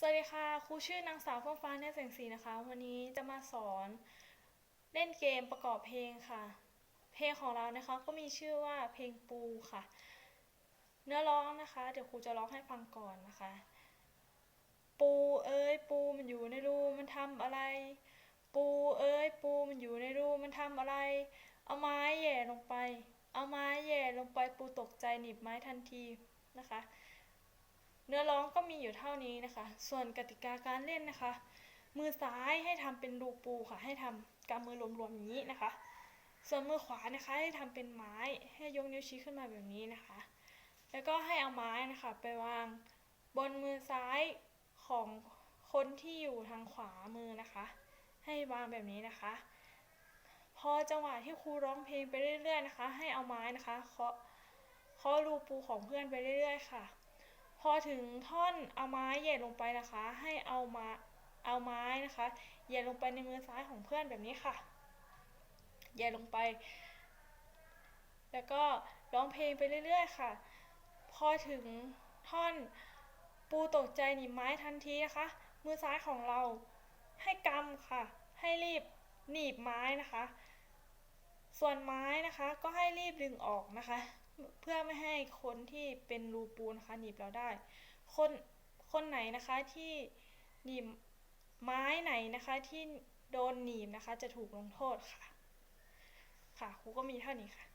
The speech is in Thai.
สวัสดีค่ะ ครูชื่อนางสาวฟ้าฟ้าแน่แสงสีนะคะ วันนี้จะมาสอนเล่นเกมประกอบเพลงค่ะ เพลงของเรานะคะก็มีชื่อว่าเพลงปูค่ะ เนื้อร้องนะคะ เดี๋ยวครูจะร้องให้ฟังก่อนนะคะ ปูเอ้ยปูมันอยู่ในรูมันทำอะไร ปูเอ้ยปูมันอยู่ในรูมันทำอะไร เอาไม้แย่ลงไป เอาไม้แย่ลงไปปูตกใจหนีบไม้ทันทีนะคะ เนื้อร้องก็มีอยู่เท่านี้นะคะ ส่วนกติกาการเล่นนะคะ มือซ้ายให้ทำเป็นรูปูค่ะ ให้ทำกำมือรวมๆอย่างนี้นะคะ ส่วนมือขวานะคะให้ทำเป็นไม้ ให้ยกนิ้วชี้ขึ้นมาแบบนี้นะคะ แล้วก็ให้เอาไม้นะคะไปวางบนมือซ้ายของคนที่อยู่ทางขวามือนะคะ ให้วางแบบนี้นะคะ พอจังหวะที่ครูร้องเพลงไปเรื่อยๆนะคะ ให้เอาไม้นะคะเคาะเคาะรูปูของเพื่อนไปเรื่อยๆค่ะ อถึงท่อนเอาไม้เหยียดลงไปนะคะ ให้เอามาเอาไม้นะคะเหยียดลงไปในมือซ้ายของเพื่อนแบบนี้ค่ะเหยียดลงไป แล้วก็ร้องเพลงไปเรื่อย ๆ ค่ะ พอถึงท่อนปูตกใจหนีบไม้ทันทีนะคะ มือซ้ายของเราให้กำค่ะ ให้รีบหนีบไม้นะคะ ส่วนไม้นะคะก็ให้รีบดึงออกนะคะ เพื่อไม่ให้ คนที่เป็นรูปูนะคะหนีบเราได้ คนคนไหนนะคะที่หนีบไม้ไหนนะคะที่โดนหนีบนะคะจะถูกลงโทษค่ะ ค่ะครูก็มีเท่านี้ค่ะ